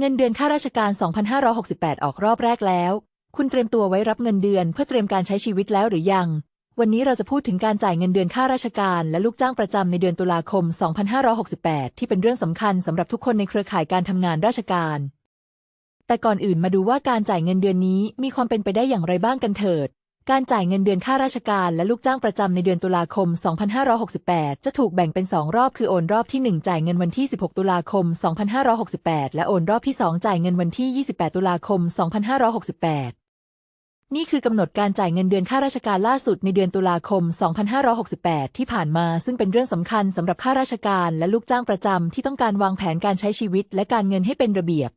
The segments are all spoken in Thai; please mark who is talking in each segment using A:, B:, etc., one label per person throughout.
A: เงินเดือนข้าราชการ 2568 ออกรอบแรกแล้ว คุณเตรียมตัวไว้รับเงินเดือนเพื่อเตรียมการใช้ชีวิตแล้วหรือยัง วันนี้เราจะพูดถึงการจ่ายเงินเดือนข้าราชการและลูกจ้างประจำในเดือนตุลาคม 2568 ที่เป็นเรื่องสำคัญสำหรับทุกคนในเครือข่ายการทำงานราชการ แต่ก่อนอื่นมาดูว่าการจ่ายเงินเดือนนี้มีความเป็นไปได้อย่างไรบ้างกันเถิด การจ่ายเงินเดือนข้าราชการและลูกจ้างประจำในเดือนตุลาคม 2568 จะถูกแบ่งเป็น 2 รอบคือโอนรอบที่ 1 จ่ายเงินวันที่ 16 ตุลาคม 2568 และโอนรอบที่ 2 จ่ายเงินวันที่ 28 ตุลาคม 2568 นี่คือกำหนดการจ่ายเงินเดือนข้าราชการล่าสุดในเดือนตุลาคม 2568 ที่ผ่านมา ซึ่งเป็นเรื่องสำคัญสำหรับข้าราชการและลูกจ้างประจำที่ต้องการวางแผนการใช้ชีวิตและการเงินให้เป็นระเบียบ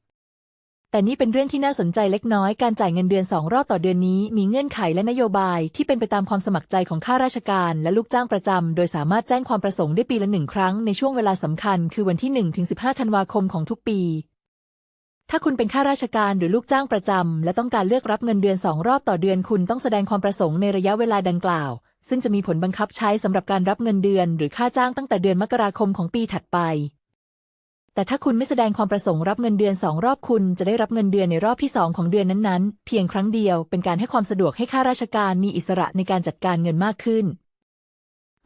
A: แต่นี่เป็นเรื่องที่น่าสนใจเล็กน้อย การจ่ายเงินเดือนสองรอบต่อเดือนนี้ มีเงื่อนไขและนโยบายที่เป็นไปตามความสมัครใจของข้าราชการ และลูกจ้างประจำ โดยสามารถแจ้งความประสงค์ได้ปีละหนึ่งครั้งในช่วงเวลาสำคัญ คือวันที่1ถึง15 ธันวาคมของทุกปี ถ้าคุณเป็นข้าราชการหรือลูกจ้างประจำ และต้องการเลือกรับเงินเดือนสองรอบต่อเดือน คุณต้องแสดงความประสงค์ในระยะเวลาดังกล่าว ซึ่งจะมีผลบังคับใช้สำหรับการรับเงินเดือน หรือค่าจ้างตั้งแต่เดือนมกราคมของปีถัดไป แต่ถ้าคุณไม่แสดงความประสงค์รับเงินเดือนสองรอบคุณจะได้รับเงินเดือนในรอบที่สองของเดือนนั้นๆ เพียงครั้งเดียวเป็นการให้ความสะดวกให้ข้าราชการมีอิสระในการจัดการเงินมากขึ้น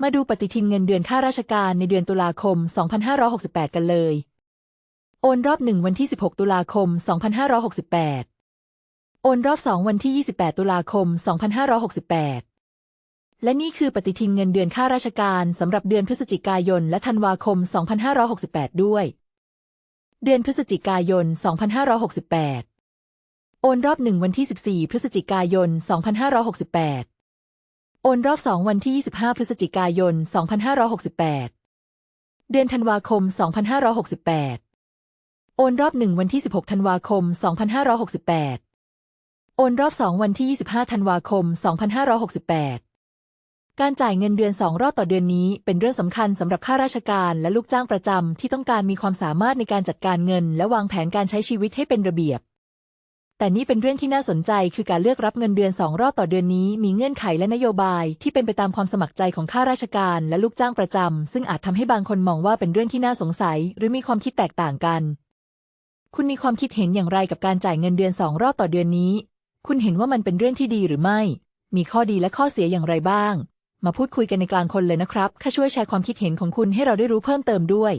A: มาดูปฏิทินเงินเดือนข้าราชการในเดือนตุลาคม 2568 กันเลย โอนรอบหนึ่งวันที่ 16 ตุลาคม 2568 โอนรอบสองวันที่ 28 ตุลาคม 2568และนี่คือปฏิทินเงินเดือนข้าราชการสำหรับเดือนพฤศจิกายนและธันวาคม 2568 ด้วย เดือนพฤศจิกายน 2568 โอนรอบหนึ่งวันที่ 14 พฤศจิกายน 2568 โอนรอบสองวันที่ 25 พฤศจิกายน 2568 เดือนธันวาคม 2568 โอนรอบหนึ่งวันที่ 16 ธันวาคม 2568 โอนรอบสองวันที่ 25 ธันวาคม 2568 การจ่ายเงินเดือนสองรอบต่อเดือนนี้ เป็นเรื่องสำคัญสำหรับข้าราชการและลูกจ้างประจำที่ต้องการมีความสามารถในการจัดการเงิน และวางแผนการใช้ชีวิตให้เป็นระเบียบ แต่นี่เป็นเรื่องที่น่าสนใจคือการเลือกรับเงินเดือนสองรอบต่อเดือนนี้ มีเงื่อนไขและนโยบายที่เป็นไปตามความสมัครใจของข้าราชการและลูกจ้างประจำซึ่งอาจทำให้บางคนมองว่าเป็นเรื่องที่น่าสงสัย หรือมีความคิดแตกต่างกัน คุณมีความคิดเห็นอย่างไรกับการจ่ายเงินเดือนสองรอบต่อเดือนนี้ คุณเห็นว่ามันเป็นเรื่องที่ดีหรือไม่ มีข้อดีและข้อเสียอย่างไรบ้าง มาพูดคุยกันในกลางคนเลยนะครับข้าช่วยแชร์ความคิดเห็นของคุณให้เราได้รู้เพิ่มเติมด้วย